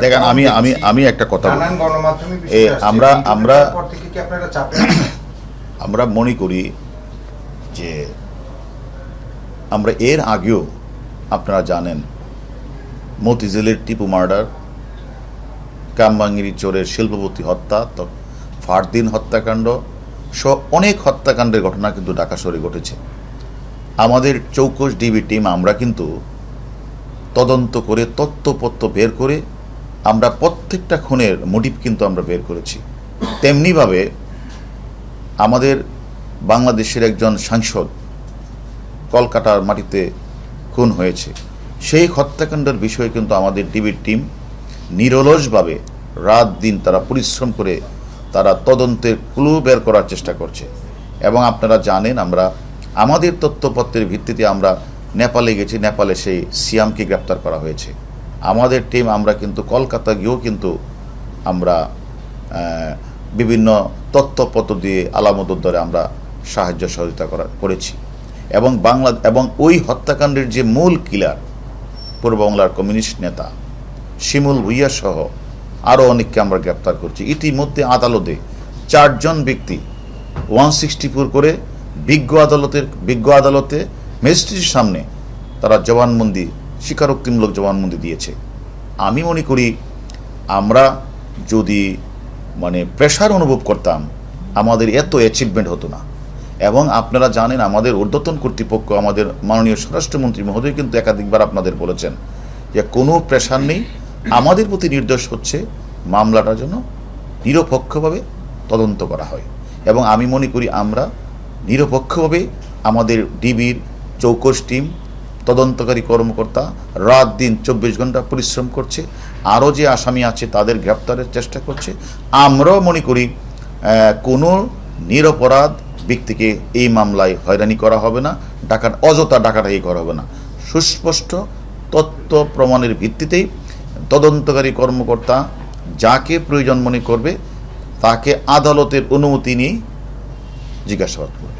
দেখেন আমি আমি। আমি একটা কথা। আমরা- আমরা-? আমরা মনে করি যে আমরা এর আগেও আপনারা জানেন মতিঝিলের টিপু মার্ডার কামবাঙ্গিরি চোরের শিল্পপতি হত্যা ফারদিন হত্যাকাণ্ড সহ অনেক হত্যাকাণ্ডের ঘটনা কিন্তু ঢাকা শহরে ঘটেছে আমাদের চৌকস ডিবি টিম আমরা কিন্তু তদন্ত করে, তত্ত্বপত্র বের করে আমরা প্রত্যেকটা খুনের মোটিভ কিন্তু আমরা বের করেছি। তেমনিভাবে আমাদের বাংলাদেশের একজন সাংসদ কলকাতার মাটিতে খুন হয়েছে। সেই হত্যাকাণ্ডের বিষয়ে কিন্তু আমাদের ডিবির টিম নিরলসভাবে রাত দিন তারা পরিশ্রম করে তারা তদন্তের ক্লু বের করার চেষ্টা করছে। এবং আপনারা জানেন, আমরা আমাদের তথ্যপত্রের ভিত্তিতে আমরা নেপালে গেছি, নেপালে সেই সিয়ামকে গ্রেপ্তার করা হয়েছে। আমাদের টিম আমরা কিন্তু কলকাতা গিয়েও কিন্তু আমরা বিভিন্ন তথ্যপত্র দিয়ে আলামতদ্দরে আমরা সাহায্য সহযোগিতা করা, করেছি। এবং বাংলা, এবং ওই হত্যাকাণ্ডের যে মূল কিলার পূর্ব বাংলার কমিউনিস্ট নেতা, শিমুল ভুইয়া সহ আরও অনেককে আমরা গ্রেপ্তার করছি। ইতিমধ্যে আদালতে চারজন ব্যক্তি ওয়ান সিক্সটি ফোর করে বিজ্ঞ আদালতের, বিজ্ঞ আদালতে ম্যাজিস্ট্রেটের সামনে তারা জবানবন্দি, স্বীকারোক্তিমূলক জবানবন্দি দিয়েছে। আমি মনে করি আমরা যদি মানে প্রেশার অনুভব করতাম, আমাদের এত অ্যাচিভমেন্ট হতো না। এবং আপনারা জানেন, আমাদের ঊর্ধ্বতন কর্তৃপক্ষ, আমাদের মাননীয় স্বরাষ্ট্রমন্ত্রী মহোদয় কিন্তু একাধিকবার আপনাদের বলেছেন যে কোনো প্রেশার নেই। আমাদের প্রতি নির্দেশ হচ্ছে মামলাটা যেন নিরপেক্ষভাবে তদন্ত করা হয়। এবং আমি মনে করি আমরা নিরপেক্ষভাবে আমাদের ডিবির চৌকস টিম, তদন্তকারী কর্মকর্তা রাত দিন চব্বিশ ঘণ্টা পরিশ্রম করছে। আরও যে আসামি আছে তাদের গ্রেপ্তারের চেষ্টা করছে। আমরাও মনে করি কোনো নিরপরাধ ব্যক্তিকে এই মামলায় হয়রানি করা হবে না, ডাকাত অযথা ডাকাটাই করা হবে না। সুস্পষ্ট তথ্য প্রমাণের ভিত্তিতেই তদন্তকারী কর্মকর্তা যাকে প্রয়োজন মনে করবে, তাকে আদালতের অনুমতি নিয়ে জিজ্ঞাসাবাদ করবে।